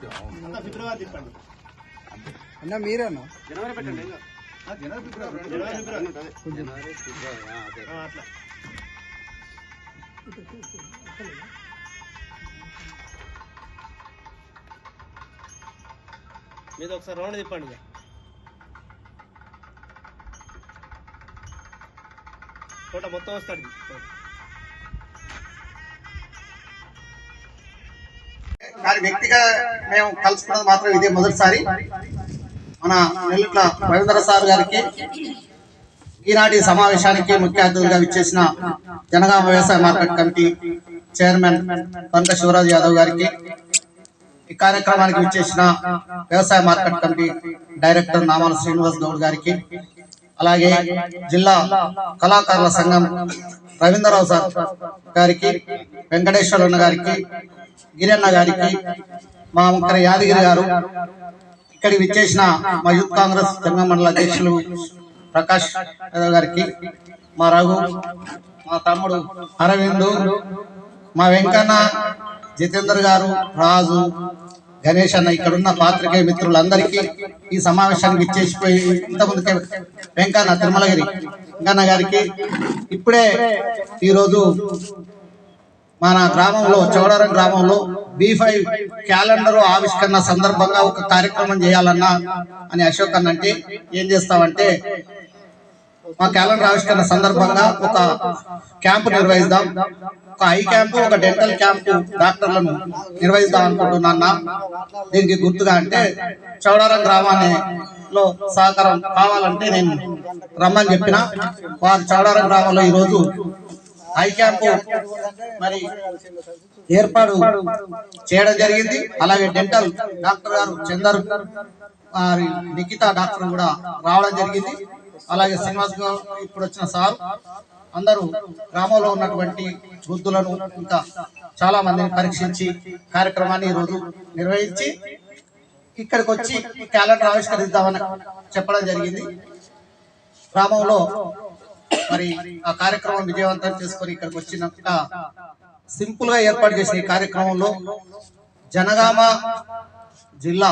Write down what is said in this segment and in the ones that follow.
ఫిబ్రవరి తిప్పండి అన్న మీరేనా? జనవరి పెట్టండి. ఏం కాదు. జనవరి ఫిబ్రవరి ఆ, అట్లా. మీద ఒకసారి రౌండ్ తిప్పండి ఇక. ఫోటో మొత్తం వస్తాడు. కానీ వ్యక్తిగా మేము కలుసుకున్నది మాత్రం ఇదే మొదటిసారి. మన నెల్లూట్ల రవీంద్ర సార్ గారికి ఈనాటి సమావేశానికి ముఖ్య అతిథులుగా విచ్చేసిన జనగామ వ్యవసాయ మార్కెట్ కమిటీ చైర్మన్ పంట శివరాజ్ యాదవ్ గారికి ఈ కార్యక్రమానికి విచ్చేసిన వ్యవసాయ మార్కెట్ కమిటీ డైరెక్టర్ నామాల శ్రీనివాస్ గౌడ్ గారికి అలాగే జిల్లా కళాకారుల సంఘం రవీంద్రరావు సార్ గారికి వెంకటేశ్వరన్న గారికి గిరన్న గారికి మా ముక్కర యాదగిరి గారు ఇక్కడికి విచ్చేసిన మా యూత్ కాంగ్రెస్ జంగ మండల అధ్యక్షులు ప్రకాష్ యాదవ్ గారికి మా రఘు మా తమ్ముడు అరవింద్ మా వెంకన్న జితేందర్ గారు రాజు గణేష్ అన్న ఇక్కడ ఉన్న పాత్రికేయ మిత్రులందరికీ ఈ సమావేశానికి ఇచ్చేసిపోయి ఇంతకుముందుకే వెంకన్న తిరుమలగిరి వెంకన్న గారికి ఇప్పుడే ఈరోజు మన గ్రామంలో చౌడారం గ్రామంలో బీ ఫైవ్ క్యాలెండర్ ఆవిష్కరణ సందర్భంగా ఒక కార్యక్రమం చేయాలన్నా అని అశోక్ అన్న అంటే ఏం చేస్తామంటే మా క్యాలెండర్ ఆవిష్కరణ సందర్భంగా ఒక క్యాంపు నిర్వహిద్దాం. ఒక ఐ క్యాంపు ఒక డెంటల్ క్యాంపు డాక్టర్లను నిర్వహిద్దాం అనుకుంటున్నా దీనికి గుర్తుగా అంటే చౌడారం గ్రామాన్ని లో సహకారం కావాలంటే నేను రమ్మని చెప్పిన. వారు చౌడారం గ్రామంలో ఈరోజు ఐ క్యాంపు మరి ఏర్పాటు చేయడం జరిగింది. అలాగే డెంటల్ డాక్టర్ గారు చందర్ వారి నిఖిత డాక్టర్ కూడా రావడం జరిగింది. అలాగే శ్రీనివాస్ గారు ఇప్పుడు వచ్చిన సార్ అందరూ గ్రామంలో ఉన్నటువంటి వృద్ధులను ఇంకా చాలా మందిని పరీక్షించి కార్యక్రమాన్ని ఈరోజు నిర్వహించి ఇక్కడికి వచ్చి క్యాలెండర్ ఆవిష్కరిద్దామని చెప్పడం జరిగింది. గ్రామంలో మరి ఆ కార్యక్రమం విజయవంతం చేసుకొని ఇక్కడికి వచ్చినాక సింపుల్గా ఏర్పాటు చేసిన ఈ కార్యక్రమంలో జనగామ జిల్లా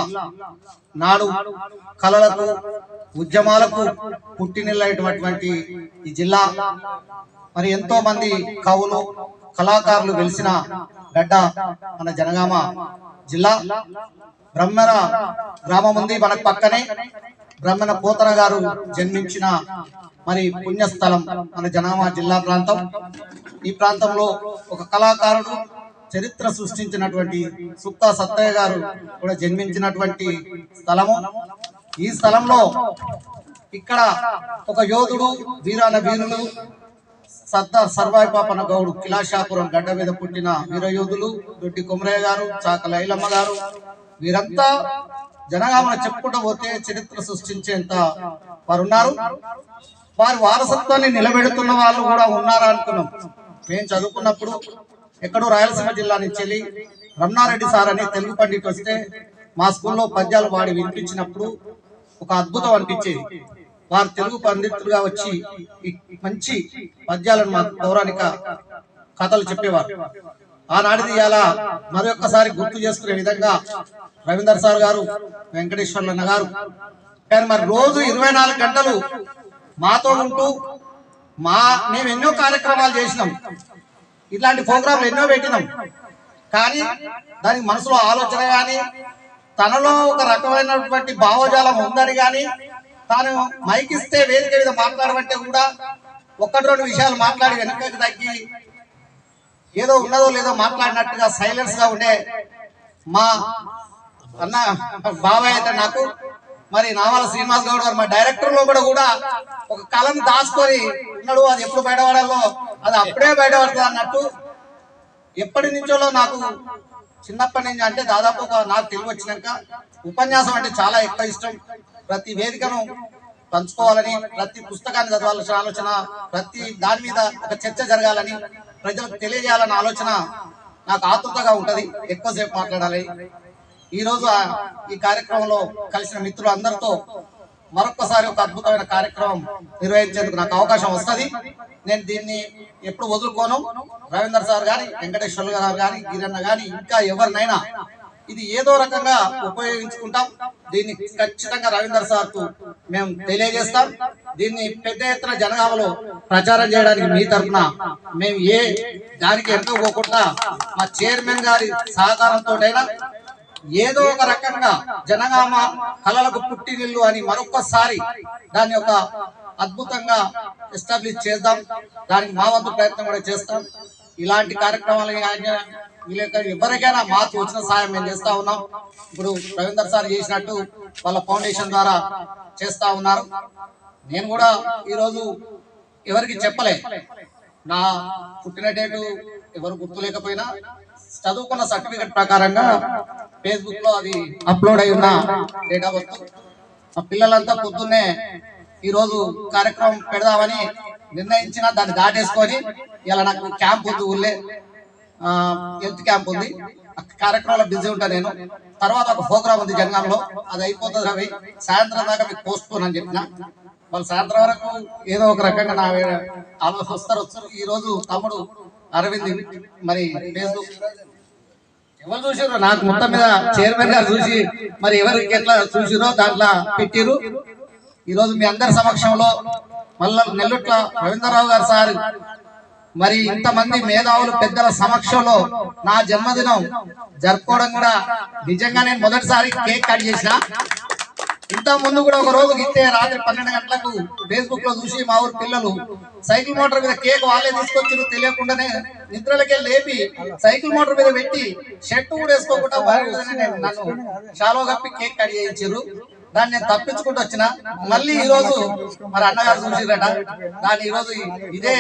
నాడు కళలకు ఉద్యమాలకు పుట్టినిల్లైనటువంటి ఈ జిల్లా. మరి ఎంతో మంది కవులు కళాకారులు వెలిసిన గడ్డ మన జనగామ జిల్లా. బ్రహ్మర గ్రామం ఉంది మనకు పక్కనే. బ్రహ్మణ పోతన గారు జన్మించిన మరి పుణ్యస్థలం మన జనామా జిల్లా ప్రాంతం. ఈ ప్రాంతంలో ఒక కళాకారుడు చరిత్ర సృష్టించినటువంటి సుక్కా సత్తయ్య గారు కూడా జన్మించినటువంటి స్థలము. ఈ స్థలంలో ఇక్కడ ఒక యోధుడు వీరాన వీరులు సర్దార్ సర్వాయి పాపన గౌడు కిలాషాపురం గడ్డ మీద పుట్టిన వీరయోధులు దొడ్డి కుమరయ్య గారు చాక లైలమ్మ గారు వీరంతా జనగామన చెప్పుకుంటూ పోతే చరిత్ర సృష్టించేంత వారు ఉన్నారు వారి వారసత్వాన్ని నిలబెడుతున్న వాళ్ళు కూడా ఉన్నారా అనుకున్నాం. మేము చదువుకున్నప్పుడు ఎక్కడో రాయలసీమ జిల్లా నుంచి వెళ్ళి రమణారెడ్డి సార్ అని తెలుగు పండిట్ వస్తే మా స్కూల్లో పద్యాలు వాడి వినిపించినప్పుడు ఒక అద్భుతం అనిపించేది. వారు తెలుగు పండితులుగా వచ్చి మంచి పద్యాలను మా పౌరాణిక కథలు చెప్పేవారు. ఆనాటిది ఇలా మరొకసారి గుర్తు చేసుకునే విధంగా రవీందర్ సార్ గారు వెంకటేశ్వర్లన్న గారు. కానీ మరి రోజు ఇరవై నాలుగు గంటలు మాతో ఉంటూ మా మేము ఎన్నో కార్యక్రమాలు చేసినాం. ఇట్లాంటి ప్రోగ్రాంలు ఎన్నో పెట్టినాం. కానీ దానికి మనసులో ఆలోచన కానీ తనలో ఒక రకమైనటువంటి భావజాలం ఉందని కానీ తాను మైక్ ఇస్తే వేదిక మీద మాట్లాడమంటే కూడా ఒక్కటి రెండు విషయాలు మాట్లాడి వెనకకి తగ్గి ఏదో ఉన్నదో లేదో మాట్లాడినట్టుగా సైలెన్స్గా ఉండే మా అన్న బాబాయ్ అయితే నాకు మరి నావాల శ్రీనివాస్ గౌడ్ గారు మా డైరెక్టర్లో కూడా కూడా ఒక కళను దాచుకొని ఉన్నాడు. అది ఎప్పుడు బయటపడాలో అది అప్పుడే బయటపడుతుంది అన్నట్టు ఎప్పటి నుంచో నాకు చిన్నప్పటి నుంచి అంటే దాదాపు ఒక నాకు తెలివి వచ్చినాక ఉపన్యాసం అంటే చాలా ఎక్కువ ఇష్టం. ప్రతి వేదికను పంచుకోవాలని ప్రతి పుస్తకాన్ని చదవాల్సిన ఆలోచన ప్రతి దాని మీద ఒక చర్చ జరగాలని ప్రజలకు తెలియజేయాలన్న ఆలోచన నాకు ఆతృతగా ఉంటది. ఎక్కువసేపు మాట్లాడాలి. ఈరోజు ఈ కార్యక్రమంలో కలిసిన మిత్రులు అందరితో మరొకసారి ఒక అద్భుతమైన కార్యక్రమం నిర్వహించేందుకు నాకు అవకాశం వస్తుంది. నేను దీన్ని ఎప్పుడు వదులుకోను. రవీందర్ సార్ గాని వెంకటేశ్వర్లు గారు గాని గిరన్న గాని ఇంకా ఎవరినైనా ఇది ఏదో రకంగా ఉపయోగించుకుంటాం. దీన్ని ఖచ్చితంగా రవీందర్ సార్ మేము తెలియజేస్తాం. దీన్ని పెద్ద ఎత్తున జనగామలో ప్రచారం చేయడానికి మీ తరఫున మేము ఏ దానికి ఎంతో పోకుండా మా చైర్మన్ గారి సహకారంతో ఏదో ఒక రకంగా జనగామ కళలకు పుట్టినిల్లు అని మరొకసారి దాన్ని ఒక అద్భుతంగా ఎస్టాబ్లిష్ చేద్దాం. దానికి మా వంతు ప్రయత్నం కూడా చేస్తాం. ఇలాంటి కార్యక్రమాలు ఆయన- ఎవరికైనా మాకు వచ్చిన సాయం మేము చేస్తా ఉన్నాం. ఇప్పుడు రవీందర్ సార్ చేసినట్టు వాళ్ళ ఫౌండేషన్ ద్వారా చేస్తా ఉన్నారు. నేను కూడా ఈరోజు ఎవరికి చెప్పలే. నా పుట్టిన డేటు ఎవరు గుర్తులేకపోయినా చదువుకున్న సర్టిఫికెట్ ప్రకారంగా ఫేస్బుక్లో అది అప్లోడ్ అయి ఉన్న డేట్ వస్తు ఆ పిల్లలంతా పొద్దున్నే ఈరోజు కార్యక్రమం పెడదామని నిర్ణయించిన దాన్ని దాటేసుకొని ఇలా నాకు క్యాంప్ ఉంది ఊళ్ళే. హెల్త్ క్యాంప్ ఉంది. ఆ కార్యక్రమంలో బిజీ ఉంటా నేను. తర్వాత ఒక ప్రోగ్రామ్ ఉంది జనగాంలో అది అయిపోతుంది రవి. సాయంత్రం దాకా మీకు పోస్ట్ పోన్ అని చెప్పిన. వాళ్ళు సాయంత్రం వరకు ఏదో ఒక రకంగా నా ఆలోచన వస్తారు వచ్చారు ఈ రోజు తమ్ముడు అరవింద్ మరి ఫేస్బుక్ ఎవరు చూసారు నాకు మొత్తం మీద చైర్మన్ గారు చూసి మరి ఎవరికి ఎట్లా చూసిరో దాంట్లో పెట్టిరు ఈరోజు మీ అందరి సమక్షంలో మళ్ళా నెల్లుట్ల రవీంద్రరావు గారు సార్. మరి ఇంతమంది మేధావులు పెద్దల సమక్షంలో నా జన్మదినం జరుపుకోవడం కూడా నిజంగా నేను మొదటిసారి కేక్ కట్ చేసిన. ఇంత ముందు కూడా ఒక రోజు ఇస్తే రాత్రి పన్నెండు గంటలకు ఫేస్బుక్లో చూసి మా ఊరు పిల్లలు సైకిల్ మోటార్ మీద కేక్ వాళ్ళే తీసుకొచ్చారు తెలియకుండానే నిద్రలకే లేపి సైకిల్ మోటార్ మీద పెట్టి షర్ట్ కూడా వేసుకోకుండా నేను నన్ను షాలో కప్పి కేక్ కట్ చేయించారు. దాన్ని నేను తప్పించుకుంటూ వచ్చిన. మళ్ళీ ఈ రోజు మరి అన్నగారు చూసిరట దాన్ని ఈ రోజు ఇదే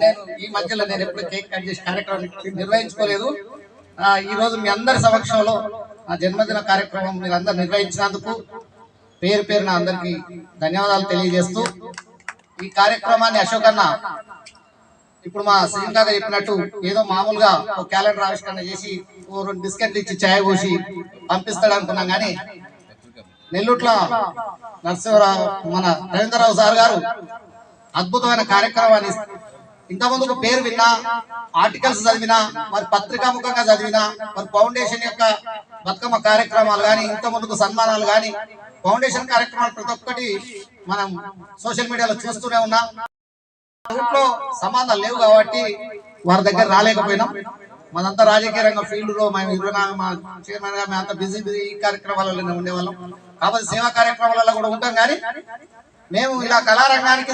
నేను ఈ మధ్యలో నేను ఎప్పుడు కేక్ కట్ చేసి కార్యక్రమం నిర్వహించుకోలేదు. ఈ రోజు మీ అందరి సమక్షంలో నా జన్మదిన కార్యక్రమం మీరు అందరు నిర్వహించినందుకు పేరు పేరున అందరికి ధన్యవాదాలు తెలియజేస్తూ ఈ కార్యక్రమాన్ని అశోక్ అన్న ఇప్పుడు మా సీఎం గారు చెప్పినట్టు ఏదో మామూలుగా ఒక క్యాలెండర్ ఆవిష్కరణ చేసి ఓ రెండు బిస్కెట్లు ఇచ్చి ఛాయ్ పోసి పంపిస్తాడు అనుకున్నాం కానీ నెల్లూట్ల నరసింహరావు మన రవీంద్రరావు సార్ గారు అద్భుతమైన కార్యక్రమాన్ని ఇంత ముందుకు పేరు విన్నా ఆర్టికల్స్ చదివినా మరి పత్రికా ముఖంగా చదివినా మరి ఫౌండేషన్ యొక్క బతుకమ్మ కార్యక్రమాలు కానీ ఇంత ముందుకు సన్మానాలు కానీ ఫౌండేషన్ కార్యక్రమాలు ప్రతి ఒక్కటి మనం సోషల్ మీడియాలో చూస్తూనే ఉన్నాం. ఊట్లో సంబంధాలు లేవు కాబట్టి వారి దగ్గర రాలేకపోయినాం. మనంతా రాజకీయ రంగ ఫీల్డ్లో మేము ఇరవై మా చైర్మన్గా మేమంతా బిజీ బిజీ ఈ కార్యక్రమాలలో ఉండేవాళ్ళం. కాబట్టి సేవా కార్యక్రమాలలో కూడా ఉంటాం కానీ మేము ఇలా కళారంగానికి